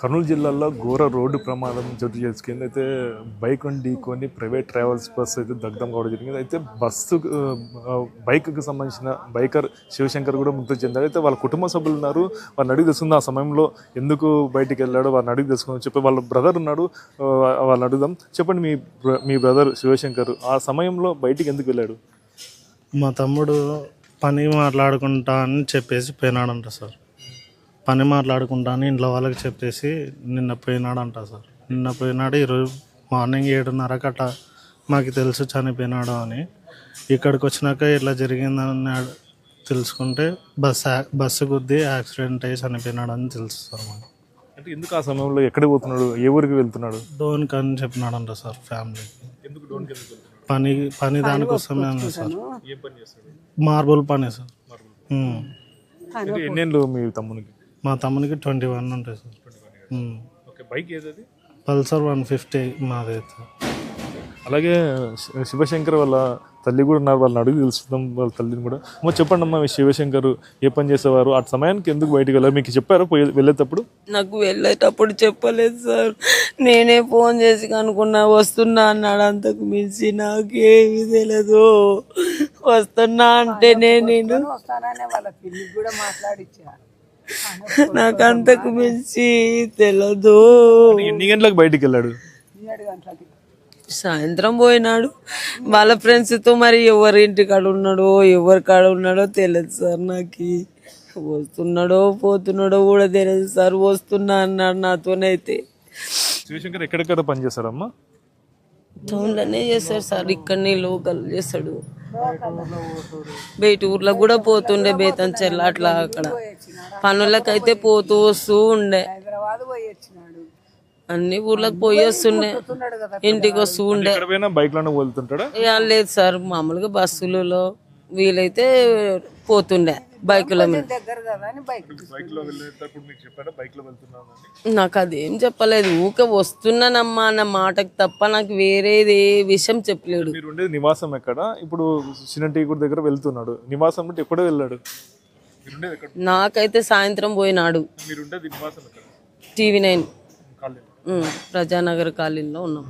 కర్నూలు జిల్లాలో ఘోర రోడ్డు ప్రమాదం చోటు చేసుకుంది. అయితే బైక్ ఢీకొని ప్రైవేట్ ట్రావెల్స్ బస్సు అయితే దగ్ధం కావడం జరిగింది. అయితే బస్సు బైక్కి సంబంధించిన బైకర్ శివశంకర్ కూడా మృతి చెందాడు. అయితే వాళ్ళ కుటుంబ సభ్యులు ఉన్నారు. వాళ్ళని అడిగి తెలుసుకుంది ఆ సమయంలో ఎందుకు బయటికి వెళ్ళాడు వాళ్ళని అడిగి తెలుసుకుందాం చెప్పి వాళ్ళ బ్రదర్ ఉన్నాడు. వాళ్ళని అడుగుదాం. చెప్పండి మీ బ్ర- మీ బ్రదర్ శివశంకర్ ఆ సమయంలో బయటికి ఎందుకు వెళ్ళాడు? మా తమ్ముడు పని మాట్లాడుకుంటా అని చెప్పేసి పోయినాడంట సార్. పని మాట్లాడుకుంటా అని ఇంట్లో వాళ్ళకి చెప్పేసి నిన్న పోయినాడంట సార్. నిన్న పోయినాడు ఈరోజు మార్నింగ్ ఏడున్నరకు అట్లా మాకు తెలుసు చనిపోయినాడు అని. ఇక్కడికి వచ్చినాక ఇట్లా జరిగిందని తెలుసుకుంటే బస్ బస్సు గుద్ది యాక్సిడెంట్ అయ్యి చనిపోయినాడు అని తెలుసు సార్ మాకు. అంటే ఎందుకు ఆ సమయంలో ఎక్కడికి పోతున్నాడు? ఏ ఊరికి వెళ్తున్నాడు? డోన్కి అని చెప్పినాడంట సార్ ఫ్యామిలీకి ఎందుకు డోన్కి పని పని దానికోసమే ఉంది సార్. ఏం పని చేస్తాడు? మార్బుల్ పని సార్. అంటే ఎన్నేళ్ళు మీ తమ్మునికి? మా తమ్మునికి ట్వంటీ వన్ ఉంటాయి సార్. ఓకే బైక్ ఏదది? పల్సర్ వన్ ఫిఫ్టీ మాదైతే అలాగే శి- శివశంకర్ వాళ్ళ తల్లి కూడా ఉన్నారు. వాళ్ళని అడిగి తెలుసుకుందాం వాళ్ళ తల్లిని కూడా. అమ్మ చెప్పండి అమ్మా మీ శివశంకర్ ఏ పని చేసేవారు? ఆ సమయానికి ఎందుకు బయటికి వెళ్ళారు? మీకు చెప్పారు పోయి వెళ్ళేటప్పుడు? నాకు వెళ్ళేటప్పుడు చెప్పలేదు సార్. నేనే ఫోన్ చేసి కనుకున్నా వస్తున్నా అన్నాడు. అంతకు మించి నాకేమీ తెలియదు వస్తున్నా అంటేనే నేను వస్తాననే వాళ్ళ పిల్లికి కూడా మాట్లాడిచ్చా. నాకు అంతకు మించి తెలియదు ఎన్ని గంటలకు బయటికి వెళ్ళాడు? సాయంత్రం పోయినాడు. వాళ్ళ ఫ్రెండ్స్తో మరి ఎవరి ఇంటి కాడ ఉన్నాడో ఎవరి కాడ ఉన్నాడో తెలియదు సార్ నాకు. వస్తున్నాడో పోతున్నాడో కూడా తెలియదు సార్. వస్తున్నా అన్నాడు నాతోనైతే. శివశంకర్ ఎక్కడెక్కడ పని చేస్తాడమ్మా? టౌన్లోనే చేస్తాడు సార్. ఇక్కడనే లోకల్ చేస్తాడు. బయట ఊర్లో కూడా పోతుండే బేతం చెల్ల అట్లా అక్కడ. పనులకైతే పోతూ వస్తూ ఉండే. హైదరాబాద్ పోయి వచ్చినాడు. అన్ని ఊర్లకు పోయి వస్తుండే. ఇంటికి వస్తూ ఉండే. ఎక్కడ బైక్లోనే వెళ్తుంటాడా ఏ లేదు సార్. మామూలుగా బస్సులలో వీలైతే పోతుండే బైకుల మీద. దగ్గర కదా అని బైక్ బైక్లో వెళ్ళేటప్పుడు మీకు చెప్పారా? బైక్లో వెళ్తున్నాను నాకు అదేం చెప్పలేదు. ఊకే వస్తున్నానమ్మా అన్న మాటకు తప్ప నాకు వేరేది ఏ విషయం చెప్పలేడు. నివాసం ఎక్కడ? ఇప్పుడు చిన్నటీగుడి దగ్గర వెళ్తున్నాడు. నివాసం ఎప్పుడో వెళ్ళాడు. ఎక్కడ నాకైతే సాయంత్రం పోయినాడు. TV nine. ప్రజానగర్ కాలనీలో ఉన్నాం.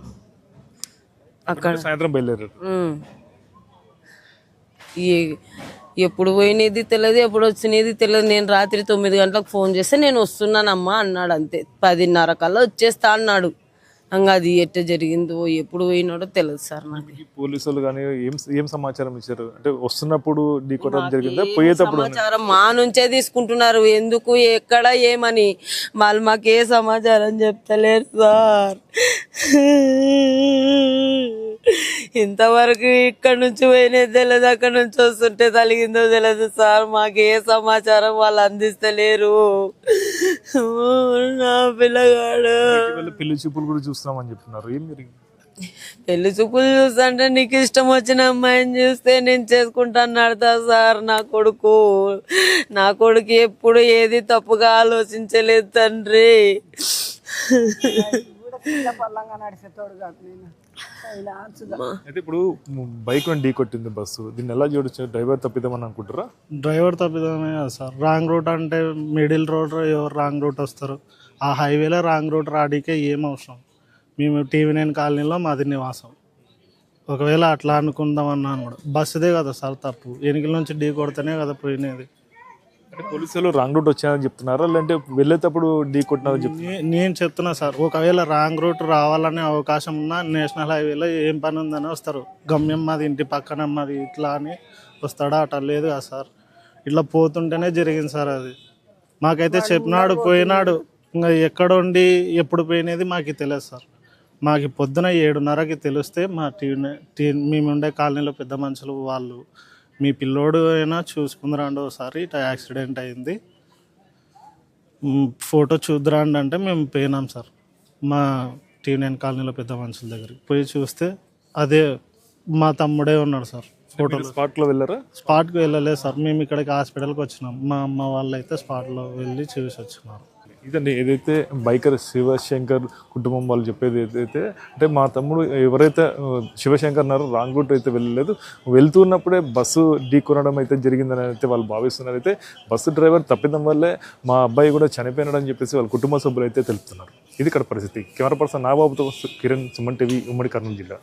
అక్కడ సాయంత్రం బయలుదేరారు. ఎప్పుడు పోయినది తెలియదు ఎప్పుడు వచ్చినది తెలియదు నేను రాత్రి తొమ్మిది గంటలకు ఫోన్ చేస్తే నేను వస్తున్నానమ్మా అన్నాడు అంతే. పదిన్నర కల్లా వచ్చేస్తా అన్నాడు. ఇంకా అది ఎట్ట జరిగిందో ఎప్పుడు పోయినాడో తెలియదు సార్ నాకు. పోలీసులు కానీ ఏం ఏం సమాచారం ఇచ్చారు? అంటే వస్తున్నప్పుడు జరిగిందా? పోయేటప్పుడు సమాచారం మా నుంచే తీసుకుంటున్నారు. ఎందుకు ఎక్కడ ఏమని? వాళ్ళు మాకు ఏ సమాచారం చెప్తలేరు సార్. ఇంతవరకు ఇక్కడ నుంచి పోయినది తెలియదు అక్కడ నుంచి వస్తుంటే తలిగిందో తెలియదు సార్. మాకు ఏ సమాచారం వాళ్ళు అందిస్తలేరు. నా పిల్లగాడు. పెళ్ళి చూపులు కూడా చూస్తున్నామని చెప్తున్నారు. ఏం జరిగింది పెళ్ళి చూపులు చూస్తుంటే నీకు ఇష్టం వచ్చిన అమ్మాయిని చూస్తే నేను చేసుకుంటాను అడతా సార్ నా కొడుకు. నా కొడుకు ఎప్పుడు ఏది తప్పుగా ఆలోచించలేదు తండ్రి. నడిచేటోడు కాదు నేను. అయితే ఇప్పుడు బైక్ ఢీ కొట్టింది బస్సు. దీన్ని ఎలా చూడొచ్చు డ్రైవర్ తప్పిద్దామని అనుకుంటారా డ్రైవర్ తప్పిదమే కదా సార్. రాంగ్ రూట్ అంటే మిడిల్ రోడ్ ఎవరు రాంగ్ రూట్ వస్తారు? ఆ హైవేలో రాంగ్ రూట్ రాడికే ఏం అవసరం? మేము టీవీ నైన్ కాలనీలో మాది నివాసం. ఒకవేళ అట్లా అనుకుందాం అన్నాను కూడా. బస్సుదే కదా సార్ తప్పు. ఎనికల నుంచి ఢీ కొడితేనే కదా పోయినది. పోలీసులు రాంగ్ రూట్ వచ్చాయని చెప్తున్నారా? లేదంటే వెళ్ళేటప్పుడు ఢీ కొట్టినారని చెప్తున్నారు? నేను చెప్తున్నా సార్ ఒకవేళ రాంగ్ రూట్ రావాలనే అవకాశం ఉన్నా నేషనల్ హైవేలో ఏం పని ఉందని వస్తారు. గమ్యం మాది ఇంటి పక్కన మాది ఇట్లా అని వస్తాడా అట? లేదు కదా సార్. ఇట్లా పోతుంటేనే జరిగింది సార్ అది. మాకైతే చెప్పినాడు పోయినాడు. ఇంకా ఎక్కడ ఉండి ఎప్పుడు పోయినది మాకు తెలియదు సార్. మాకు పొద్దున ఏడున్నరకి తెలిస్తే మా టీవీ టీ మేము ఉండే కాలనీలో పెద్ద మనుషులు వాళ్ళు మీ పిల్లోడు అయినా చూసుకుందరండి ఒకసారి ఇట్లా యాక్సిడెంట్ అయింది. ఫోటో చూద్దురండి అంటే మేము పోయినాం సార్. మా టీ నైన్ కాలనీలో పెద్ద మనుషుల దగ్గరికి పోయి చూస్తే అదే మా తమ్ముడే ఉన్నాడు సార్ ఫోటోలు. స్పాట్లో వెళ్ళారా? స్పాట్కి వెళ్ళలేదు సార్. మేము ఇక్కడికి హాస్పిటల్కి వచ్చినాం. మా అమ్మ వాళ్ళు అయితే స్పాట్లో వెళ్ళి చూసి వచ్చినారు. ఇదండి. ఏదైతే బైకర్ శివశంకర్ కుటుంబం వాళ్ళు చెప్పేది ఏదైతే అంటే మా తమ్ముడు ఎవరైతే శివశంకర్ అన్నారో రాంగ్ రూట్ అయితే వెళ్ళలేదు. వెళ్తున్నప్పుడే బస్సు ఢీ కొనడం అయితే జరిగిందని అయితే వాళ్ళు భావిస్తున్నారు. అయితే బస్సు డ్రైవర్ తప్పిదం వల్లే మా అబ్బాయి కూడా చనిపోయినాడని చెప్పేసి వాళ్ళ కుటుంబ సభ్యులు అయితే తెలుపుతున్నారు. ఇది ఇక్కడ పరిస్థితి. కెమెరా పర్సన్ నాబాబుతో కిరణ్ సుమన్ టీవీ ఉమ్మడి కర్నూలు జిల్లా.